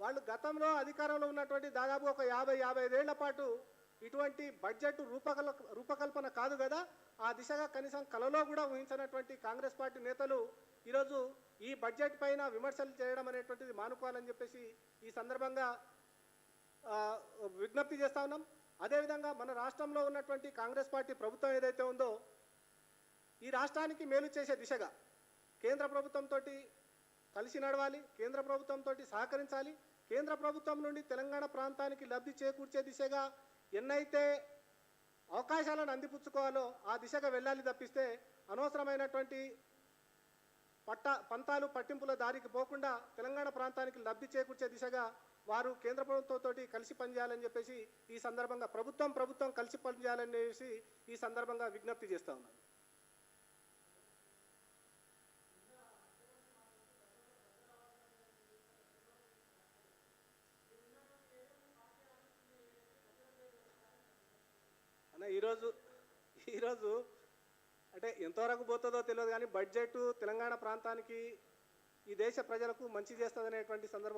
వాళ్ళు గతంలో అధికారంలో ఉన్నటువంటి దాదాపు ఒక యాభై యాభై ఐదేళ్ళ పాటు ఇటువంటి బడ్జెట్ రూపకల్ రూపకల్పన కాదు కదా. ఆ దిశగా కనీసం కలలో కూడా ఊహించినటువంటి కాంగ్రెస్ పార్టీ నేతలు ఈరోజు ఈ బడ్జెట్ పైన విమర్శలు చేయడం అనేటువంటిది మానుకోవాలని చెప్పేసి ఈ సందర్భంగా విజ్ఞప్తి చేస్తా ఉన్నాం. అదేవిధంగా మన రాష్ట్రంలో ఉన్నటువంటి కాంగ్రెస్ పార్టీ ప్రభుత్వం ఏదైతే ఉందో ఈ రాష్ట్రానికి మేలు చేసే దిశగా కేంద్ర ప్రభుత్వంతో కలిసి నడవాలి కేంద్ర ప్రభుత్వంతో సహకరించాలి. కేంద్ర ప్రభుత్వం నుండి తెలంగాణ ప్రాంతానికి లబ్ధి చేకూర్చే దిశగా ఎన్నైతే అవకాశాలను అందిపుచ్చుకోవాలో ఆ దిశగా వెళ్ళాలి తప్పిస్తే అనవసరమైనటువంటి పట్ట పంతాలు పట్టింపుల దారికి పోకుండా తెలంగాణ ప్రాంతానికి లబ్ధి చేకూర్చే దిశగా వారు కేంద్ర ప్రభుత్వంతో కలిసి పనిచేయాలని చెప్పేసి ఈ సందర్భంగా ప్రభుత్వం ప్రభుత్వం కలిసి పనిచేయాలనేసి ఈ సందర్భంగా విజ్ఞప్తి చేస్తా ఉన్నాను. అన్న ఈరోజు ఈరోజు అంటే ఎంతవరకు పోతుందో తెలియదు కానీ బడ్జెట్ తెలంగాణ ప్రాంతానికి ఈ దేశ ప్రజలకు మంచి చేస్తుంది అనేటువంటి సందర్భం